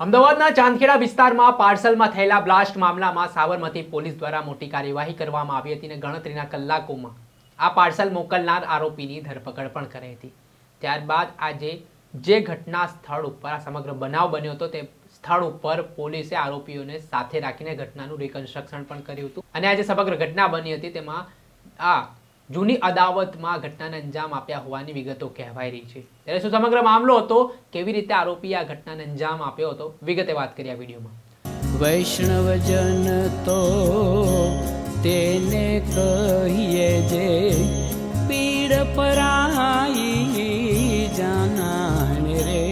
અમદાવાદના ચાંદખેડા વિસ્તારમાં પાર્સલમાં થયેલા બ્લાસ્ટ મામલામાં સાબરમતી પોલીસ દ્વારા મોટી કાર્યવાહી કરવામાં આવી હતી અને ગણતરીના કલાકોમાં આ પાર્સલ મોકલનાર આરોપીની ધરપકડ પણ કરી હતી. ત્યારબાદ આજે જે ઘટના સ્થળ ઉપર, આ સમગ્ર બનાવ બન્યો હતો, તે સ્થળ ઉપર પોલીસે આરોપીઓને સાથે રાખીને ઘટનાનું રિકન્સ્ટ્રક્શન પણ કર્યું હતું. અને આજે સમગ્ર ઘટના બની હતી, તેમાં આ જૂની અદાવતમાં ઘટનાને અંજામ આપ્યા હોવાની વિગતો કહેવાઈ રહી છે. ત્યારે શું સમગ્ર મામલો હતો? કેવી રીતે આરોપીએ આ ઘટનાને અંજામ આપ્યો હતો? વિગતે વાત કરી આ વિડીયોમાં. વૈષ્ણવજન તો તેને કહીએ જે પીડ પરાઈ જાનાને રે.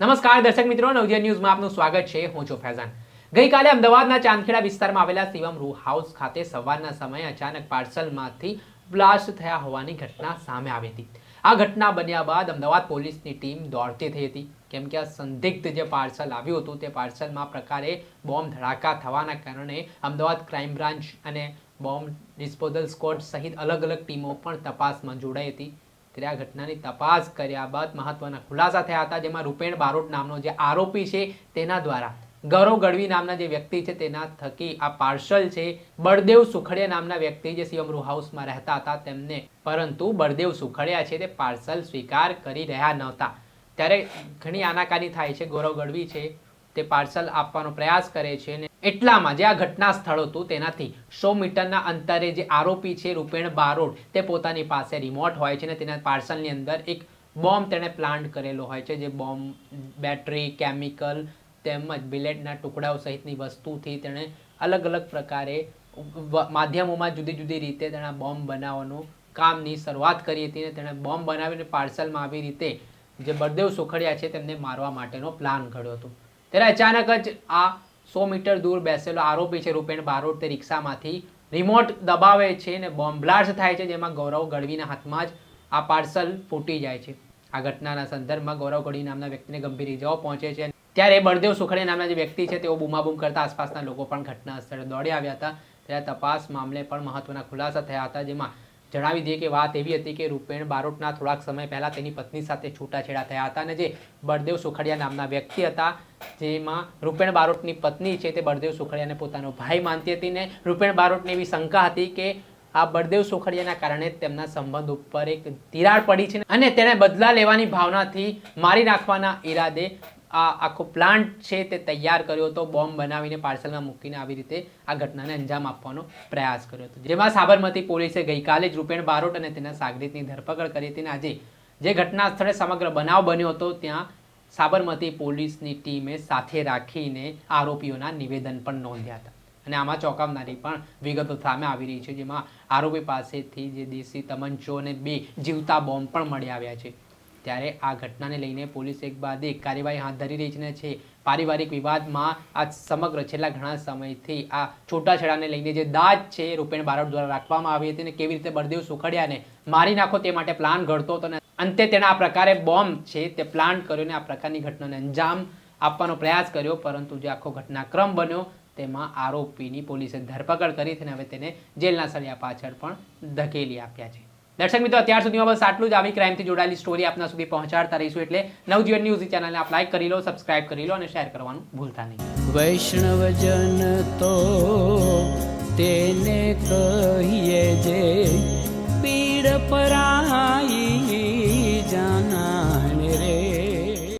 નમસ્કાર દર્શક મિત્રો. નવજીવન ન્યૂઝમાં આપનું સ્વાગત છે. હું છું ફૈઝાન. ગઈકાલે અમદાવાદના ચાંદખેડા વિસ્તારમાં આવેલા શિવમ રૂ હાઉસ ખાતે સવારના સમયે અચાનક પાર્સલમાંથી બ્લાસ્ટ થયા હોવાની ઘટના સામે આવી હતી. આ ઘટના બન્યા બાદ અમદાવાદ પોલીસની ટીમ દોડતી થઈ હતી. કેમ કે આ સંદિગ્ધ જે પાર્સલ આવ્યું હતું, તે પાર્સલમાં પ્રકારે બોમ્બ ધડાકા થવાના કારણે અમદાવાદ ક્રાઇમ બ્રાન્ચ અને બોમ્બ ડિસ્પોઝલ સ્કોડ સહિત અલગ અલગ ટીમો પણ તપાસમાં જોડાઈ હતી. ત્યારે આ ઘટનાની તપાસ કર્યા બાદ મહત્વના ખુલાસા થયા હતા, જેમાં રૂપેણ બારોટ નામનો જે આરોપી છે, તેના દ્વારા ગૌરવ ગઢવી નામના જે વ્યક્તિ છે તેના થકી આ પાર્સલ છે બળદેવ સુખડિયા નામના વ્યક્તિ જે સીએમ રૂ હાઉસમાં રહેતા હતા તેમને. પરંતુ બળદેવ સુખડિયા છે તે પાર્સલ સ્વીકાર કરી રહ્યા નહોતા. ત્યારે ઘણી આનાકાની થાય છે. ગૌરવ ગઢવી છે તે પાર્સલ આપવાનો પ્રયાસ કરે છે અને એટલામાં જે આ ઘટના સ્થળ હતું તેનાથી સો મીટરના અંતરે જે આરોપી છે રૂપેણ બારોટ તે પોતાની પાસે રિમોટ હોય છે અને તેના પાર્સલની અંદર એક બોમ્બ તેણે પ્લાન્ટ કરેલો હોય છે. જે બોમ્બ, બેટરી, કેમિકલ તેમજ બિલેટના ટુકડાઓ સહિતની વસ્તુથી તેણે અલગ અલગ પ્રકારે માધ્યમોમાં જુદી જુદી રીતે તેણે બોમ્બ બનાવવાનું કામની શરૂઆત કરી હતી અને તેણે બોમ્બ બનાવીને પાર્સલમાં આવી રીતે જે બળદેવ સુખડિયા છે તેમને મારવા માટેનો પ્લાન ઘડ્યો હતો. ત્યારે અચાનક જ આ સો મીટર દૂર બેસેલો આરોપી છે રૂપેણ બારોટ તે રિક્ષામાંથી રિમોટ દબાવે છે અને બોમ્બ બ્લાસ્ટ થાય છે જેમાં ગૌરવ ગઢવીના હાથમાં જ આ પાર્સલ ફૂટી જાય છે. આ ઘટનાના સંદર્ભમાં ગૌરવ ગઢવી નામના વ્યક્તિને ગંભીર ઇજાઓ પહોંચે છે ત્યારે બળદેવ સુખડે નામના જે વ્યક્તિ છે, તેઓ બૂમાબૂમ કરતા આસપાસના લોકો પણ ઘટના સ્થળે દોડી આવ્યા હતા. ત્યારે તપાસ મામલે પણ મહત્વના ખુલાસા થયા હતા, જેમાં જણાવી દઈએ કે વાત એવી હતી કે રૂપેણ બારોટના થોડાક સમય પહેલાં તેની પત્ની સાથે છૂટાછેડા થયા હતા અને જે બળદેવ સુખડિયા નામના વ્યક્તિ હતા, જેમાં રૂપેણ બારોટની પત્ની છે તે બળદેવ સુખડિયાને પોતાનો ભાઈ માનતી હતી ને રૂપેણ બારોટને એવી શંકા હતી કે આ બળદેવ સુખડિયાના કારણે તેમના સંબંધ ઉપર એક તિરાડ પડી છે અને તેણે બદલા લેવાની ભાવનાથી મારી નાખવાના ઈરાદે આ આખો પ્લાન્ટ છે તે તૈયાર કર્યો હતો બોમ્બ બનાવીને પાર્સલમાં મૂકીને આવી રીતે આ ઘટનાને અંજામ આપવાનો પ્રયાસ કર્યો હતો. જેમાં સાબરમતી પોલીસે ગઈકાલે જ રૂપેણ બારોટ અને તેના સાગરીતની ધરપકડ કરી હતી અને આજે જે ઘટના સ્થળે સમગ્ર બનાવ બન્યો હતો, ત્યાં સાબરમતી પોલીસની ટીમે સાથે રાખીને આરોપીઓના નિવેદન પણ નોંધ્યા હતા. અને આમાં ચોંકાવનારી પણ વિગતો સામે આવી રહી છે, જેમાં આરોપી પાસેથી જે દેશી તમંચો અને બે જીવતા બોમ્બ પણ મળી આવ્યા છે. ત્યારે આ ઘટનાને લઈને પોલીસ એક બાદ એક કાર્યવાહી હાથ ધરી રહી છે પારિવારિક વિવાદમાં આ સમગ્ર છેલ્લા ઘણા સમયથી આ છૂટાછેડાને લઈને જે દાજ છે રૂપેણ બારોટ દ્વારા રાખવામાં આવી હતી અને કેવી રીતે બળદેવ સુખડિયાને મારી નાખો તે માટે પ્લાન ઘડતો હતો અને અંતે તેણે આ પ્રકારે બોમ્બ છે તે પ્લાન કર્યો અને આ પ્રકારની ઘટનાને અંજામ આપવાનો પ્રયાસ કર્યો. પરંતુ જે આખો ઘટનાક્રમ બન્યો તેમાં આરોપીની પોલીસે ધરપકડ કરી હતી અને હવે તેને જેલના સળિયા પાછળ પણ ધકેલી આપ્યા છે. દર્શક મિત્રો, અત્યાર સુધીમાં બસ આટલું જ. આવી ક્રાઇમથી જોડાયેલી સ્ટોરી આપના સુધી પહોંચાડતા રહીશું એટલે નવજીવન ન્યૂઝ ચેનલને આપ લાઈક કરી લો સબસ્ક્રાઇબ કરી લો અને શેર કરવાનું ભૂલતા નહીં. વૈષ્ણવજન તો તેને કહીએ જે